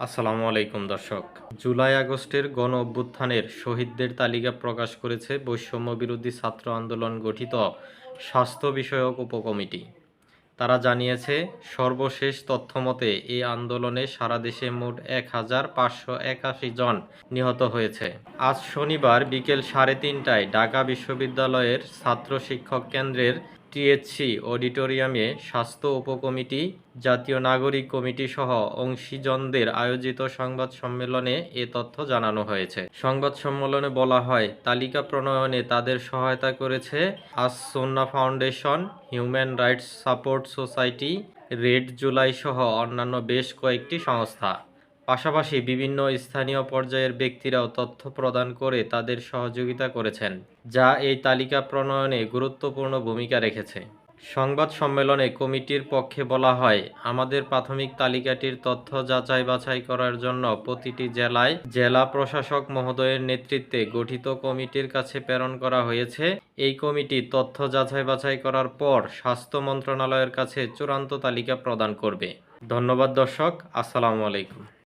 আসসালামু আলাইকুম, দর্শক। জুলাই আগস্টের গণ অভ্যুত্থানের শহীদদের তালিকা প্রকাশ করেছে বৈষম্য বিরোধী ছাত্র আন্দোলন গঠিত স্বাস্থ্য বিষয়ক উপকমিটি। তারা জানিয়েছে, সর্বশেষ তথ্যমতে এই আন্দোলনে সারা দেশে মোট এক হাজার পাঁচশো একাশি জন নিহত হয়েছে। আজ শনিবার বিকেল সাড়ে তিনটায় ঢাকা বিশ্ববিদ্যালয়ের ছাত্র শিক্ষক কেন্দ্রের টিএচসি অডিটোরিয়ামে স্বাস্থ্য উপকমিটি, জাতীয় নাগরিক কমিটি সহ অংশীজনদের আয়োজিত সংবাদ সম্মেলনে এ তথ্য জানানো হয়েছে। সংবাদ সম্মেলনে বলা হয়, তালিকা প্রণয়নে তাদের সহায়তা করেছে আস সোনা foundation, human rights support society, red July সহ অন্যান্য বেশ কয়েকটি সংস্থা। পাশাপাশি বিভিন্ন স্থানীয় পর্যায়ের ব্যক্তিরাও তথ্য প্রদান করে তাদের সহযোগিতা করেছেন, যা এই তালিকা প্রণয়নে গুরুত্বপূর্ণ ভূমিকা রেখেছে। সংবাদ সম্মেলনে কমিটির পক্ষে বলা হয়, আমাদের প্রাথমিক তালিকাটির তথ্য যাচাই বাছাই করার জন্য প্রতিটি জেলায় জেলা প্রশাসক মহোদয়ের নেতৃত্বে গঠিত কমিটির কাছে প্রেরণ করা হয়েছে। এই কমিটি তথ্য যাচাই বাছাই করার পর স্বাস্থ্য মন্ত্রণালয়ের কাছে চূড়ান্ত তালিকা প্রদান করবে। ধন্যবাদ দর্শক, আসসালামু আলাইকুম।